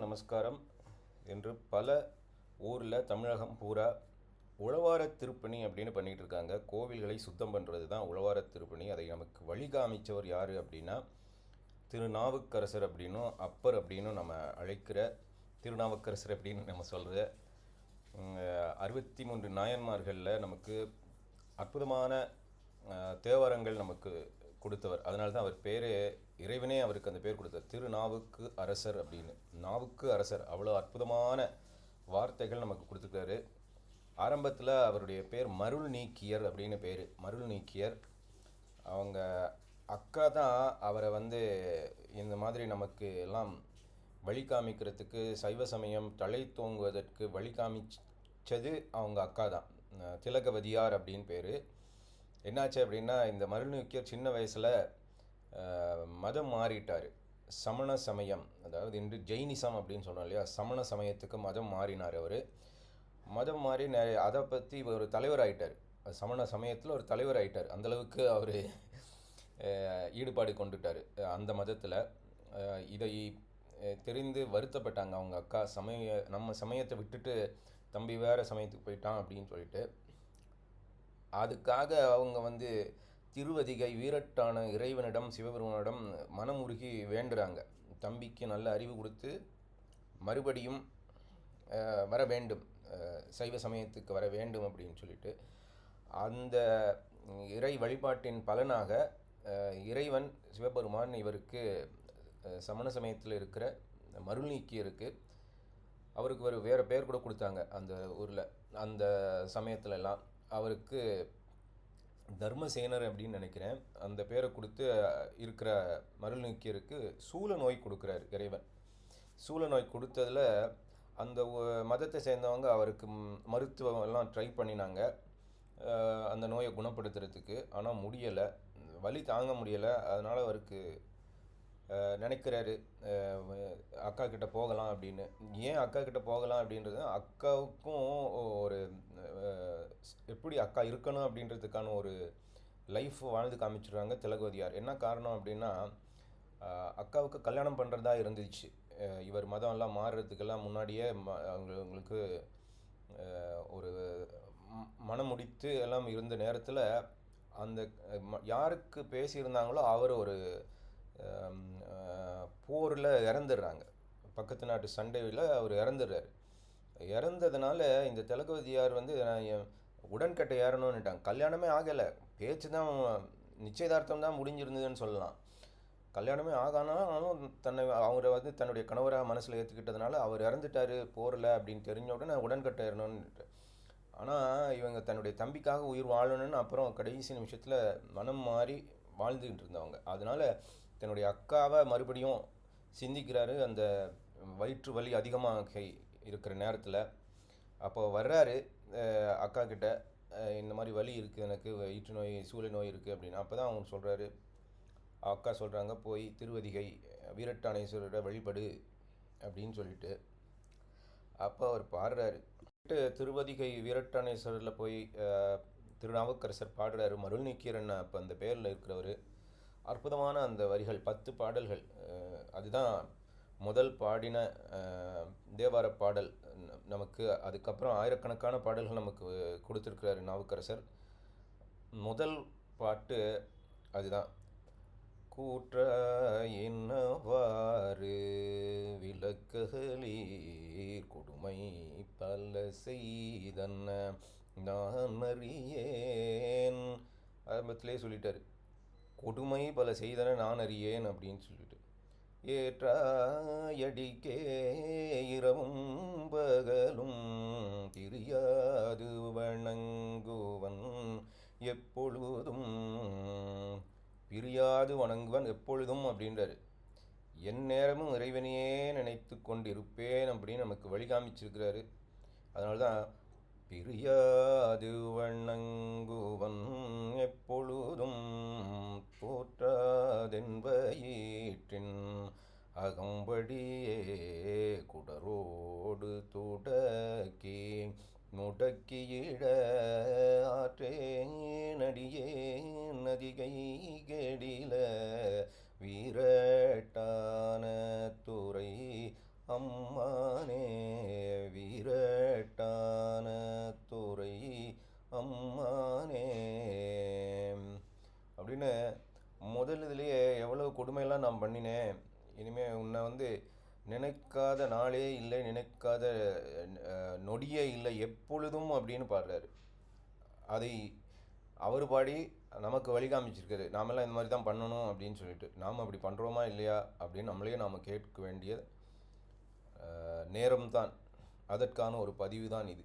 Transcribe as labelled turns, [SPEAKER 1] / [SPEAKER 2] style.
[SPEAKER 1] நமஸ்காரம். என்று பல ஊரில் தமிழகம் பூரா உழவார திருப்பணி அப்படின்னு பண்ணிகிட்டு இருக்காங்க. கோவில்களை சுத்தம் பண்ணுறது தான் உழவார திருப்பணி. அதை நமக்கு வழிகாமிச்சவர் யார் அப்படின்னா திருநாவுக்கரசர் அப்படின்னும் அப்பர் அப்படின்னும் நம்ம அழைக்கிற திருநாவுக்கரசர் அப்படின்னு நம்ம சொல்கிற அறுபத்தி மூன்று நாயன்மார்களில் நமக்கு அற்புதமான தேவாரங்கள் நமக்கு கொடுத்தவர். அதனால தான் அவர் பேரே இறைவனே அவருக்கு அந்த பேர் கொடுத்தார். திருநாவுக்கு அரசர் அப்படின்னு. நாவுக்கு அரசர். அவ்வளோ அற்புதமான வார்த்தைகள் நமக்கு கொடுத்துருக்காரு. ஆரம்பத்தில் அவருடைய பேர் மருள் நீக்கியர் அப்படின்னு பேர். மருள் நீக்கியர். அவங்க அக்கா தான் அவரை வந்து இந்த மாதிரி நமக்கு எல்லாம் வழி காமிக்கிறதுக்கு சைவ சமயம் தலை தோங்குவதற்கு வழி காமிச்சது அவங்க அக்கா தான். திலகவதியார் அப்படின்னு பேர். என்னாச்சு அப்படின்னா இந்த மருள்நீக்கியர் சின்ன வயசில் மதம் மாறிட்டார். சமண சமயம் அதாவது இன்று ஜெயினிசம் அப்படின்னு சொன்னோம் இல்லையா? சமண சமயத்துக்கு மதம் மாறினார் அவர். மதம் மாறி நிறைய அதை பற்றி ஒரு தலைவர் ஆகிட்டார் சமண சமயத்தில் ஒரு தலைவர் ஆகிட்டார் அந்தளவுக்கு அவர் ஈடுபாடு கொண்டுட்டார் அந்த மதத்தில். இதை தெரிந்து வருத்தப்பட்டாங்க அவங்க அக்கா. சமய நம்ம சமயத்தை விட்டுட்டு தம்பி வேறு சமயத்துக்கு போயிட்டான் அப்படின்னு சொல்லிட்டு. அதுக்காக அவங்க வந்து திருவதிகை வீரட்டான இறைவனிடம் சிவபெருமானிடம் மனமுருகி வேண்டுறாங்க. தம்பிக்கு நல்ல அறிவு கொடுத்து மறுபடியும் வர வேண்டும். சைவ சமயத்துக்கு வர வேண்டும் அப்படின்னு சொல்லிட்டு அந்த இறை வழிபாட்டின் பலனாக இறைவன் சிவபெருமான் இவருக்கு சமண சமயத்தில் இருக்கிற மருள் நீக்கியருக்கு அவருக்கு ஒரு வேறு பேர் கூட கொடுத்தாங்க அந்த ஊரில். அந்த சமயத்துலலாம். அவருக்கு தர்மசேனர் அப்படின்னு நினைக்கிறேன். அந்த பேரை கொடுத்து இருக்கிற மருள்நீக்கியருக்கு சூழ நோய் கொடுக்குறாரு இறைவன். சூழ நோய் கொடுத்ததில் அந்த மதத்தை சேர்ந்தவங்க அவருக்கு மருத்துவம் எல்லாம் ட்ரை பண்ணினாங்க. அந்த நோயை குணப்படுத்துறதுக்கு. ஆனால் முடியலை. வலி தாங்க முடியலை. அதனால் அவருக்கு நினைக்கிறாரு. அக்கா கிட்ட போகலாம் அப்படின்னு. ஏன் அக்கா கிட்ட போகலாம் அப்படின்றது? அக்காவுக்கும் ஒரு எப்படி அக்கா இருக்கணும் அப்படின்றதுக்கான ஒரு லைஃப் வாழ்ந்து காமிச்சிடுறாங்க திலகவதியார். என்ன காரணம் அப்படின்னா அக்காவுக்கு கல்யாணம் பண்ணுறதா இருந்துச்சு. இவர் மதம் எல்லாம் மாறுறதுக்கெல்லாம் முன்னாடியே ம அவங்களுக்கு ஒரு மனம் முடித்து எல்லாம் இருந்த நேரத்தில் அந்த ம- யாருக்கு பேசியிருந்தாங்களோ அவர் ஒரு போரில் இறந்துடுறாங்க. பக்கத்து நாட்டு சண்டையில் அவர் இறந்துடுறாரு. இறந்ததுனால இந்த திலகவதியார் வந்து நான் உடன்கட்டை ஏறணும்னுட்டாங்க கல்யாணமே ஆகலை. பேச்சு தான் நிச்சயதார்த்தம் தான் முடிஞ்சிருந்ததுன்னு சொல்லலாம். கல்யாணமே ஆகானாலும் தன்னை அவரை வந்து தன்னுடைய கணவராக மனசில் ஏற்றுக்கிட்டதுனால அவர் இறந்துட்டாரு போரில் அப்படின்னு தெரிஞ்ச உடனே உடன்கட்டை ஏறணும்னு ஆனால் இவங்க தன்னுடைய தம்பிக்காக உயிர் வாழணும்னு அப்புறம் கடைசி நிமிஷத்தில் மனம் மாறி வாழ்ந்துக்கிட்டு இருந்தவங்க. அதனால் தன்னுடைய அக்காவை மறுபடியும் சிந்திக்கிறாரு. அந்த வயிற்று வலி அதிகமாக இருக்கிற நேரத்தில் அப்போ வர்றாரு. அக்கா கிட்ட இந்த மாதிரி வலி இருக்குது எனக்கு வயிற்று நோய் சூளை நோய் இருக்குது அப்படின்னு. அப்போ தான் அவங்க சொல்கிறாரு அக்கா சொல்கிறாங்க போய் திருவதிகை வீரட்டானேஸ்வரரை வழிபடு அப்படின்னு சொல்லிட்டு. அப்போ அவர் பாடுறாரு. திருவதிகை வீரட்டானேஸ்வரரில் போய் திருநாவுக்கரசர் பாடுறாரு. மருள் நீக்கியரன் அப்போ அந்த பேரில் இருக்கிறவர். அற்புதமான அந்த வரிகள் பத்து பாடல்கள். அதுதான் முதல் பாடின தேவார பாடல். நமக்கு அதுக்கப்புறம் ஆயிரக்கணக்கான பாடல்கள் நமக்கு கொடுத்துருக்கிறார் நாவுக்கரசர். முதல் பாட்டு அதுதான். கூற்ற என்னவாறு விளக்ககளீர் கொடுமை பல செய்தன்ன நான் அறியேன். ஆரம்பத்திலே சொல்லிட்டார். கொடுமை பல செய்தன நான் அறியேன் அப்படின்னு சொல்லிட்டு. ஏற்றாயடிக்கே இரவும் பகலும் தெரியாது வணங்குவன் எப்பொழுதும் பிரியாது வணங்குவன் எப்பொழுதும் அப்படின்றாரு. என் நேரமும் இறைவனையே நினைத்து கொண்டிருப்பேன் அப்படின்னு நமக்கு வழி காமிச்சிருக்கிறாரு. அதனால தான் பிரியாது வண்ணங்குவன் எப்பொழுதும் போற்றாதென்பயிற்றின் அகம்படியே குடரோடு துடக்கி முடக்கியிட ஆற்றேனடியே நதிகை கெடில வீரட்டான துறை அம்மா உன்னை வந்து நினைக்காத நாளே இல்லை நினைக்காத நொடியே இல்லை எப்பொழுதும் அப்படின்னு பாடுறாரு. அதை அவர் பாடி நமக்கு வழி காமிச்சிருக்காரு. நாமெல்லாம் இந்த மாதிரி தான் பண்ணணும் அப்படின்னு சொல்லிட்டு. நாம் அப்படி பண்ணுறோமா இல்லையா அப்படின்னு நம்மளே நாம் கேட்க வேண்டிய நேரம்தான். அதற்கான ஒரு பதிவு தான் இது.